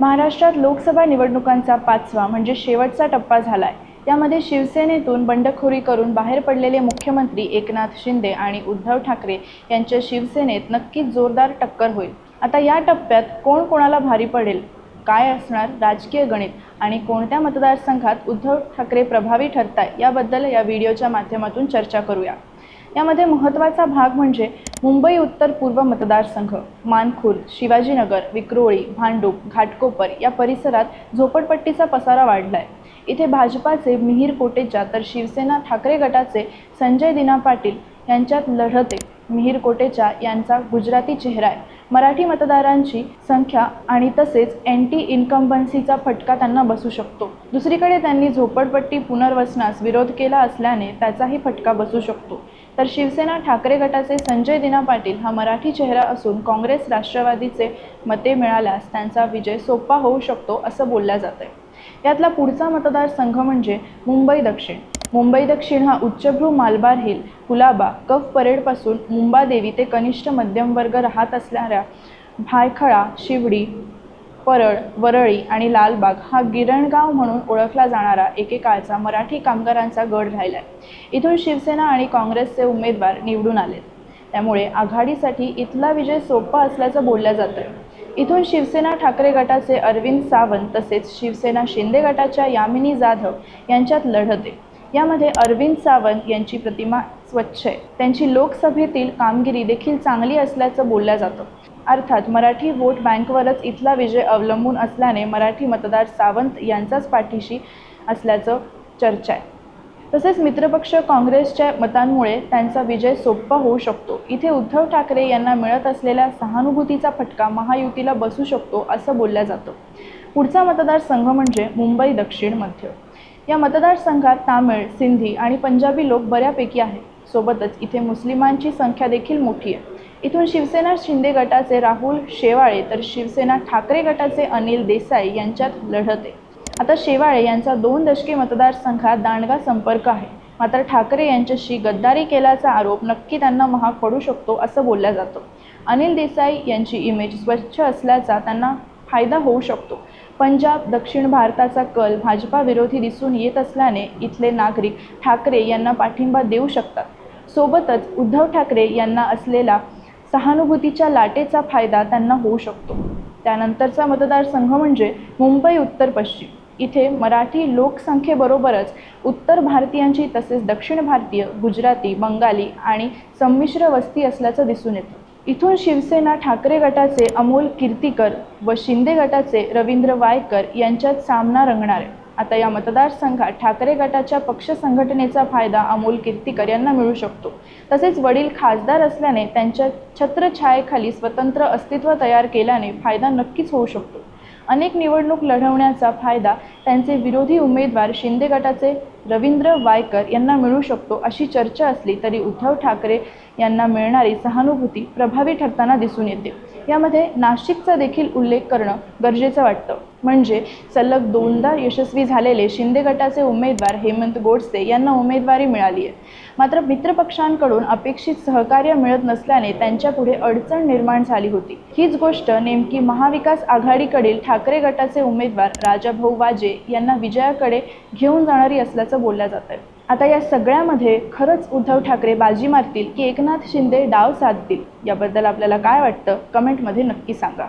महाराष्ट्रात लोकसभा निवडणुकांचा पाचवा म्हणजे शेवटचा टप्पा झालाय. यामध्ये शिवसेनेतून बंडखोरी करून बाहेर पडलेले मुख्यमंत्री एकनाथ शिंदे आणि उद्धव ठाकरे यांच्या शिवसेनेत नक्कीच जोरदार टक्कर होईल. आता या टप्प्यात कोण कोणाला भारी पडेल? काय असणार राजकीय गणित? आणि कोणत्या मतदारसंघात उद्धव ठाकरे प्रभावी ठरताय? याबद्दल या व्हिडिओच्या माध्यमातून चर्चा करूया. यामध्ये महत्त्वाचा भाग म्हणजे मुंबई उत्तर पूर्व मतदारसंघ मानखुर्द शिवाजीनगर विक्रोळी भांडूप घाटकोपर या परिसरात झोपडपट्टीचा पसारा वाढला आहे इथे भाजपाचे मिहीर कोटेचा तर शिवसेना ठाकरे गटाचे संजय दिना पाटील यांच्यात लढते. मिहीर कोटेचा यांचा गुजराती चेहरा आहे. मराठी मतदारांची संख्या आणि तसेच अँटी इन्कम्बन्सीचा फटका त्यांना बसू शकतो. दुसरीकडे त्यांनी झोपडपट्टी पुनर्वसनास विरोध केला असल्याने त्याचाही फटका बसू शकतो. तर शिवसेना ठाकरे गटाचे संजय दिना पाटील हा मराठी चेहरा असून काँग्रेस राष्ट्रवादीचे मते मिळाल्यास त्यांचा विजय सोपा होऊ शकतो असं बोलल्या जातं आहे यातला पुढचा मतदारसंघ म्हणजे मुंबई दक्षिण. मुंबई दक्षिण हा उच्चभ्रू मालबार हिल कुलाबा कफ परेडपासून मुंबादेवी ते कनिष्ठ मध्यमवर्ग राहत असणाऱ्या भायखळा शिवडी परळ वरळी आणि लालबाग हा गिरणगाव म्हणून ओळखला जाणारा एकेकाळचा मराठी कामगारांचा गड राहिला आहे इथून शिवसेना आणि काँग्रेसचे उमेदवार निवडून आले त्यामुळे आघाडीसाठी इथला विजय सोपा असल्याचं बोललं जातं इथून शिवसेना ठाकरे गटाचे अरविंद सावंत तसेच शिवसेना शिंदे गटाच्या यामिनी जाधव यांच्यात लढत आहे. यामध्ये अरविंद सावंत यांची प्रतिमा स्वच्छ आहे. त्यांची लोकसभेतील कामगिरी देखील चांगली असल्याचं बोललं जातं. अर्थात मराठी वोट बँकवरच इथला विजय अवलंबून असल्याने मराठी मतदार सावंत यांचाच पाठीशी असल्याचं चर्चा आहे. तसेच मित्रपक्ष काँग्रेसच्या मतांमुळे त्यांचा विजय सोपा होऊ शकतो. इथे उद्धव ठाकरे यांना मिळत असलेल्या सहानुभूतीचा फटका महायुतीला बसू शकतो असं बोललं जातं. पुढचा मतदारसंघ म्हणजे मुंबई दक्षिण मध्य. या मतदारसंघात तामिळ सिंधी आणि पंजाबी लोक बऱ्यापैकी आहेत. सोबतच इथे मुस्लिमांची संख्या देखील मोठी आहे. इथून शिवसेना शिंदे गटाचे राहुल शेवाळे तर शिवसेना ठाकरे गटाचे अनिल देसाई यांच्यात लढत. आहे आता शेवाळे यांचा दोन दशके मतदारसंघात दांडगा संपर्क आहे. मात्र ठाकरे यांच्याशी गद्दारी केल्याचा आरोप नक्की त्यांना महाग पडू शकतो असं बोललं जातं. अनिल देसाई यांची इमेज स्वच्छ असल्याचा त्यांना फायदा होऊ शकतो. पंजाब दक्षिण भारताचा कल भाजपा विरोधी दिसून येत असल्याने इथले नागरिक ठाकरे यांना पाठिंबा देऊ शकतात. सोबतच उद्धव ठाकरे यांना असलेला सहानुभूतीच्या लाटेचा फायदा त्यांना होऊ शकतो. त्यानंतरचा मतदारसंघ म्हणजे मुंबई उत्तर पश्चिम. इथे मराठी लोकसंख्येबरोबरच उत्तर भारतीयांची तसेच दक्षिण भारतीय गुजराती बंगाली आणि संमिश्र वस्ती असल्याचं दिसून येतं. इथून शिवसेना ठाकरे गटाचे अमोल कीर्तीकर व शिंदे गटाचे रवींद्र वायकर यांच्यात सामना रंगणार आहे. आता या मतदारसंघात ठाकरे गटाच्या पक्ष संघटनेचा फायदा अमोल कीर्तीकर यांना मिळू शकतो. तसेच वडील खासदार असल्याने त्यांच्या छत्रछायेखाली स्वतंत्र अस्तित्व तयार केल्याने फायदा नक्कीच होऊ शकतो. अनेक निवडणूक लढवण्याचा फायदा त्यांचे विरोधी उमेदवार शिंदे गटाचे रवींद्र वायकर यांना मिळू शकतो अशी चर्चा असली तरी उद्धव ठाकरे यांना मिळणारी सहानुभूती प्रभावी ठरताना दिसून येते. यामध्ये नाशिकचा देखील उल्लेख करणं गरजेचं वाटतं. म्हणजे सलग दोनदा यशस्वी झालेले शिंदे गटाचे उमेदवार हेमंत गोडसे यांना उमेदवारी मिळाली आहे. मात्र मित्रपक्षांकडून अपेक्षित सहकार्य मिळत नसल्याने त्यांच्यापुढे अडचण निर्माण झाली होती. हीच गोष्ट नेमकी महाविकास आघाडीकडील ठाकरे गटाचे उमेदवार राजाभाऊ वाजे यांना विजयाकडे घेऊन जाणारी असल्याचं बोललं जात आहे. आता या सगळ्यामध्ये खरंच उद्धव ठाकरे बाजी मारतील की एकनाथ शिंदे डाव साधतील? याबद्दल आपल्याला काय वाटतं? कमेंटमध्ये नक्की सांगा.